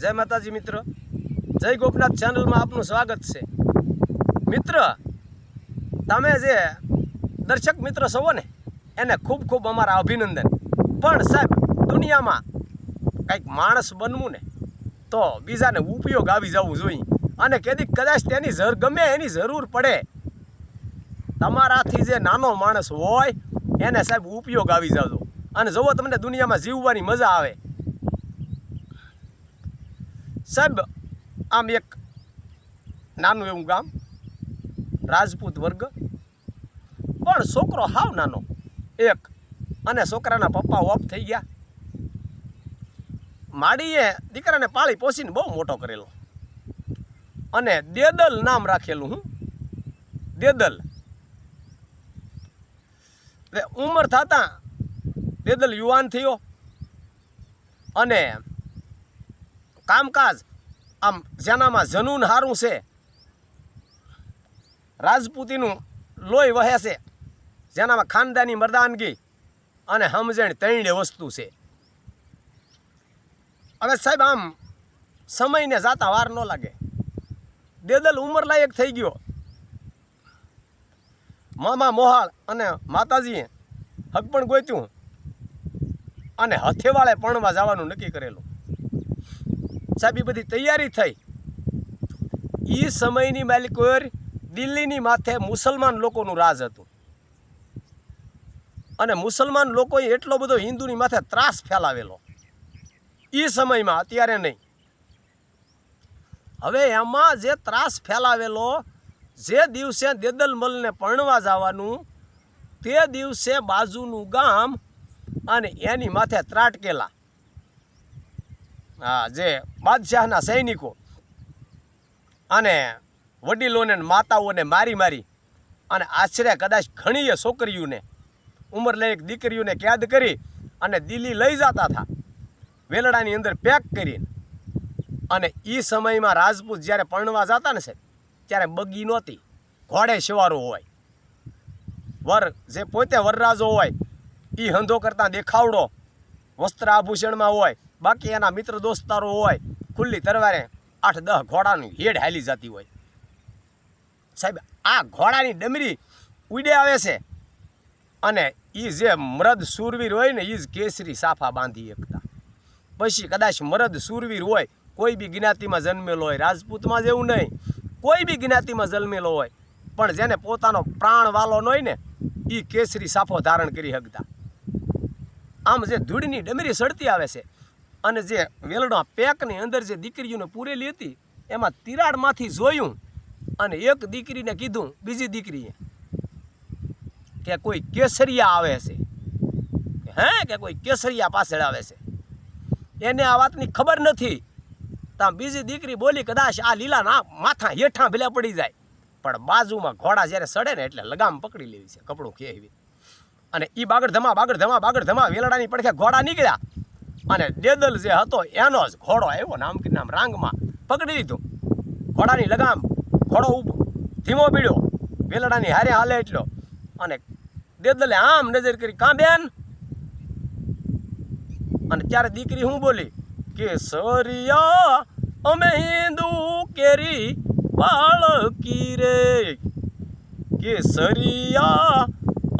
જય માતાજી મિત્ર. જય ગોપનાથ ચેનલમાં આપનું સ્વાગત છે. મિત્ર, તમે જે દર્શક મિત્ર છો ને, એને ખૂબ ખૂબ અમારા અભિનંદન. પણ સાહેબ, દુનિયામાં કંઈક માણસ બનવું ને, તો બીજાને ઉપયોગ આવી જવું જોઈએ. અને કેદી કદાચ તેની જર ગમે એની જરૂર પડે. તમારાથી જે નાનો માણસ હોય, એને સાહેબ ઉપયોગ આવી જાવજો અને જુઓ તમને દુનિયામાં જીવવાની મજા આવે. સાહેબ, આમ એક નાનું એવું ગામ, રાજપૂત વર્ગ. પણ છોકરો હાવ નાનો, એક. અને છોકરાના પપ્પા ઓફ થઈ ગયા. માડીએ દીકરાને પાળી પોસીને બહુ મોટો કરેલો. અને દેદલ નામ રાખેલું હું. દેદલ. એટલે ઉંમર થતાં દેદલ યુવાન થયો. અને કામકાજ આમ જેનામાં જનૂન હારું છે. રાજપૂતીનું લોહી વહે છે, જેનામાં ખાનદાની મરદાનગી અને સમજણ ત્રણે વસ્તુ છે. હવે સાહેબ, આમ સમયને જાતા વાર ન લાગે. દેદલ ઉંમર લાયક થઈ ગયો. મામા મોહાળ અને માતાજીએ હક પણ ગોત્યું અને હથેવાળે પણવા જવાનું નક્કી કરેલું. સાહેબ બધી તૈયારી થઈ. એ સમયની માલિકોર દિલ્હીની માથે મુસલમાન લોકોનું રાજ હતું. અને મુસલમાન લોકોએ એટલો બધો હિન્દુની માથે ત્રાસ ફેલાવેલો. એ સમયમાં, અત્યારે નહીં. હવે એમાં જે ત્રાસ ફેલાવેલો, જે દિવસે દેદલમલને પરણવા જવાનું, તે દિવસે બાજુનું ગામ અને એની માથે ત્રાટકેલા. જે બાદશાહના સૈનિકો અને વડીલોને માતાઓને મારી મારી અને આશરે કદાચ ઘણીએ છોકરીઓને, ઉંમર લઈ દીકરીઓને કેદ કરી અને દિલ્હી લઈ જતા હતા, વેલડાની અંદર પેક કરીને. અને એ સમયમાં રાજપૂત જ્યારે પરણવા જતા ને સાહેબ, ત્યારે બગી નહોતી, ઘોડે સવારો હોય, વર જે પોતે વરરાજો હોય એ હંધો કરતાં દેખાવડો વસ્ત્ર આભૂષણમાં હોય બાકી એના મિત્ર દોસ્તારો હોય, ખુલ્લી તરવારે આઠ દહ ઘોડાની હેડ હાલી જતી હોય. સાહેબ, આ ઘોડાની ડમરી ઉડે આવે છે અને એ જે મરદ સુરવીર હોય ને એ જ કેસરી સાફા બાંધી એકતા. પછી કદાચ મરદ સુરવીર હોય, કોઈ બી જ્ઞાતિમાં જન્મેલો હોય, રાજપૂતમાં જેવું નહીં, કોઈ બી જ્ઞાતિમાં જન્મેલો હોય, પણ જેને પોતાનો પ્રાણ વાલો ન હોય ને એ કેસરી સાફો ધારણ કરી શકતા આમ જે ધૂળની ડમરી સડતી આવે છે અને જે વેલડા પેકની અંદર જે દીકરીઓને પૂરેલી હતી, એમાં તિરાડમાંથી જોયું અને એક દીકરીને કીધું, બીજી દીકરીએ કે કોઈ કેસરિયા આવે છે. હે? કે કોઈ કેસરિયા પાછળ આવે છે. એને આ વાતની ખબર નથી. ત્યાં બીજી દીકરી બોલી કદાચ આ લીલા ના માથા હેઠા ભલે પડી જાય. પણ બાજુમાં ઘોડા જ્યારે સડે ને એટલે લગામ પકડી લેવી છે, કપડું ખેવી અને એ બાગડ ધમા બાગડ ધમા બાગડ ધમા વેલડાની પડખે ઘોડા નીકળ્યા. અને દેદલ જે હતો, એનો જ ઘોડો આવ્યો નામ કે નામ રાંગમાં પકડી લીધો. ઘોડાની લગામ, ઘોડો ઊભો, ધીમો પીડ્યો વેલડાની હારે હાલે એટલો. અને દેદલે આમ નજર કરી, કાં બેન? અને ત્યારે દીકરી હું બોલી કે સરિયા અમે હિન્દુ કેરી બાળકી રે. કે સરિયા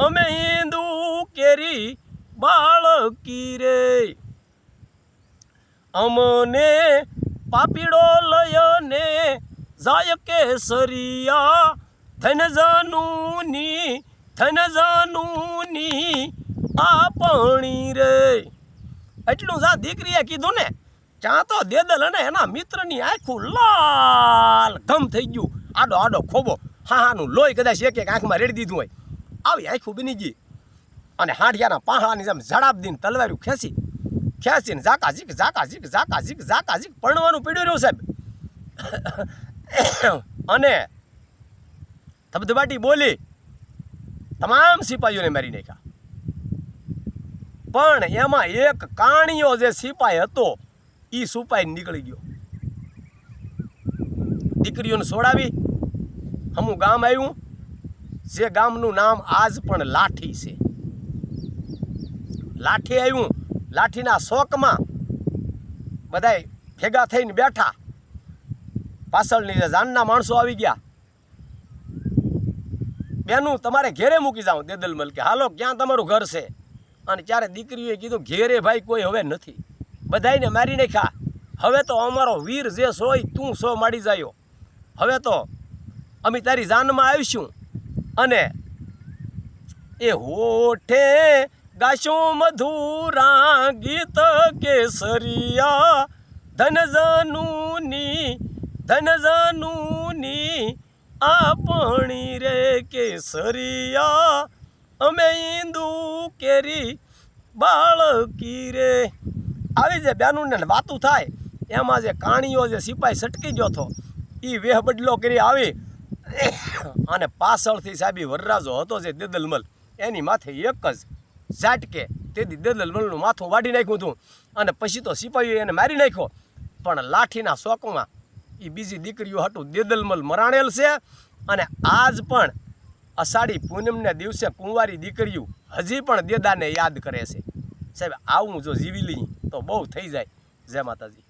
અમે હિન્દુ કેરી બાળકી રે. અમને પાપીડો લયને જાય કેસરિયા. થન જાનુની થન જાનુની આપણી રે. એટલું જા દીકરીએ કીધું ને ત્યાં તો દેદલ અને એના મિત્રની આખું લાલ ગમ થઈ ગયું. આડો આડો ખોબો હા હાનું લોહી કદાચ એક એક આંખમાં રેડી દીધું હોય. આવી આખું બની ગઈ. અને હાંઠિયાના પાહાની જેમ ઝડાબદીને તલવાર્યું ખેંચી ખેંચીને ઝાકા ઝીક ઝાકા ઝીક ઝાકા ઝીક ઝાકા ઝીક પરણવાનું પીડ્યું રહ્યું સાહેબ. અને ધબધબાટી બોલી, તમામ સિપાહીઓને મારી નાખ્યા. પણ એમાં એક કાણિયો જે સિપાહી હતો એ સુપાઈ નીકળી ગયો. દીકરીઓને છોડાવી હમું ગામ આવ્યું, જે ગામનું નામ આજ પણ લાઠી છે. લાઠી આવ્યું લાઠીના શોકમાં બધાય ભેગા થઈને બેઠા. પાછળની જાનના માણસો આવી ગયા. બેનું, તમારે ઘેરે મૂકી જાઉં, દેદલ મલકે. હાલો, ક્યાં તમારું ઘર છે? અને ત્યારે દીકરીઓએ કીધું, ઘેરે ભાઈ કોઈ હવે નથી. બધાને મારી નાખ્યા. હવે તો અમારો વીર જે સોય, તું સો માડી જાયો. હવે તો અમે તારી જાનમાં આવીશું. અને એ હોઠે ગાશું મધુરા ગીત કેસરિયા, ધનજનુની ધનજનુની, આપણી રે કેસરિયા, અમે ઈંદુ કેરી બાળકી રે. આવી જે બેનુંને વાતું થાય, એમાં જે કાણીઓ જે સિપાઈ સટકી ગયો હતો એ વેહ બદલો કરી આવી. અને પાછળથી સાહેબી વરરાજો હતો જે દેદલમલ, એની માથે એક જ ઝાટકે તે તેથી દેદલમલનું માથું વાઢી નાખ્યું હતું. અને પછી તો સિપાહીઓ એને મારી નાખ્યો. પણ લાઠીના શોકમાં એ બીજી દીકરીઓ હતું દેદલમલ મરાણેલ છે. અને આજ પણ અષાઢી પૂનમને દિવસે કુંવારી દીકરીઓ હજી પણ દેદાને યાદ કરે છે. સાહેબ, આવું જો જીવી લઈ તો બહુ થઈ જાય. જય માતાજી.